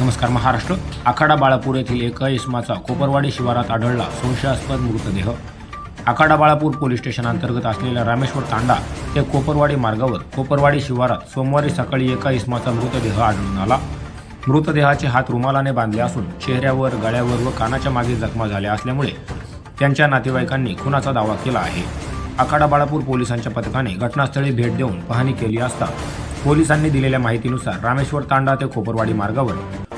नमस्कार महाराष्ट्र. आखाडा बाळापूर येथील एका इसमाचा कोपरवाडी शिवारात आढळला संशयास्पद मृतदेह. आखाडा बाळापूर पोलीस स्टेशन अंतर्गत असलेल्या रामेश्वर तांडा ते कोपरवाडी मार्गावर कोपरवाडी शिवारात सोमवारी सकाळी एका इसमाचा मृतदेह आढळून आला. मृतदेहाचे हात रुमालाने बांधले असून चेहऱ्यावर गळ्यावर व कानाच्या मागे जखमा झाल्या असल्यामुळे त्यांच्या नातेवाईकांनी खुनाचा दावा केला आहे. आखाडा बाळापूर पोलिसांच्या पथकाने घटनास्थळी भेट देऊन पाहणी केली असता पोलिसांनी दिलेल्या माहितीनुसार रामेश्वर तांडा ते कोपरवाडी मार्गावर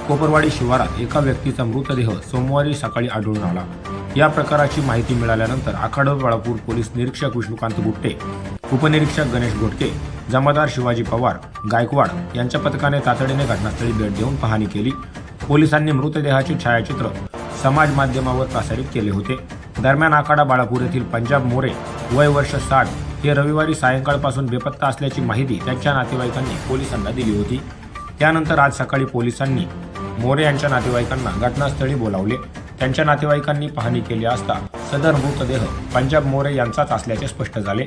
कोपरवाडी शिवारात एका व्यक्तीचा मृतदेह सोमवारी सकाळी आढळून आला. या प्रकाराची माहिती मिळाल्यानंतर आखाडा बाळापूर पोलीस निरीक्षक विष्णुकांत गुट्टे उपनिरीक्षक गणेश घोटके जमादार शिवाजी पवार गायकवाड यांच्या पथकाने तातडीने घटनास्थळी भेट देऊन पाहणी केली. पोलिसांनी मृतदेहाचे छायाचित्र समाज माध्यमावर प्रसारित केले होते. दरम्यान आखाडा बाळापूर येथील पंजाब मोरे वय वर्ष साठ हे रविवारी सायंकाळपासून बेपत्ता असल्याची माहिती त्यांच्या नातेवाईकांनी पोलिसांना दिली होती. त्यानंतर आज सकाळी पोलिसांनी मोरे यांच्या नातेवाईकांना घटनास्थळी बोलावले. त्यांच्या नातेवाईकांनी पाहणी केली असता सदर मृतदेह पंजाब मोरे यांचाच असल्याचे स्पष्ट झाले.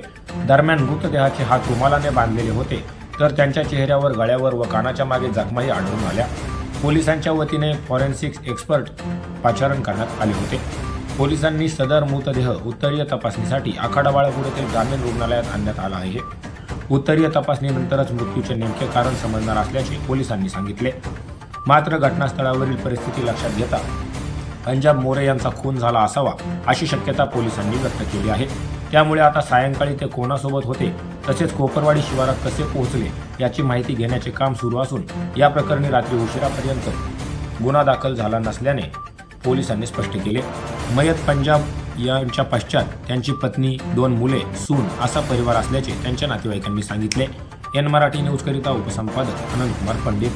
दरम्यान मृतदेहाचे हात रुमालाने बांधलेले होते तर त्यांच्या चेहऱ्यावर गळ्यावर व कानाच्या मागे जखमाही आढळून आल्या. पोलिसांच्या वतीने फॉरेन्सिक्स एक्सपर्ट पाचारण करण्यात आले होते. पोलिसांनी सदर मृतदेह उत्तरीय तपासणीसाठी आखाडा बाळापूर येथील ग्रामीण रुग्णालयात आणण्यात आला आहे. उत्तरीय तपासणीनंतरच मृत्यूचे नेमके कारण समजणार असल्याचे पोलिसांनी सांगितले. मात्र घटनास्थळावरील परिस्थिती लक्षात घेता पंजाब मोरे यांचा खून झाला असावा अशी शक्यता पोलिसांनी व्यक्त केली आहे. त्यामुळे आता सायंकाळी ते कोणासोबत होते तसेच कोपरवाडी शिवारात कसे पोहोचले याची माहिती घेण्याचे काम सुरू असून या प्रकरणी रात्री उशिरापर्यंत गुन्हा दाखल झाला नसल्याने पोलिसांनी स्पष्ट केले. मयत पंजाब यांच्या पश्चात त्यांची पत्नी दोन मुले सून असा परिवार असल्याचे त्यांच्या नातेवाईकांनी सांगितले. एन मराठी न्यूजकरिता उपसंपादक अनंत कुमार पंडित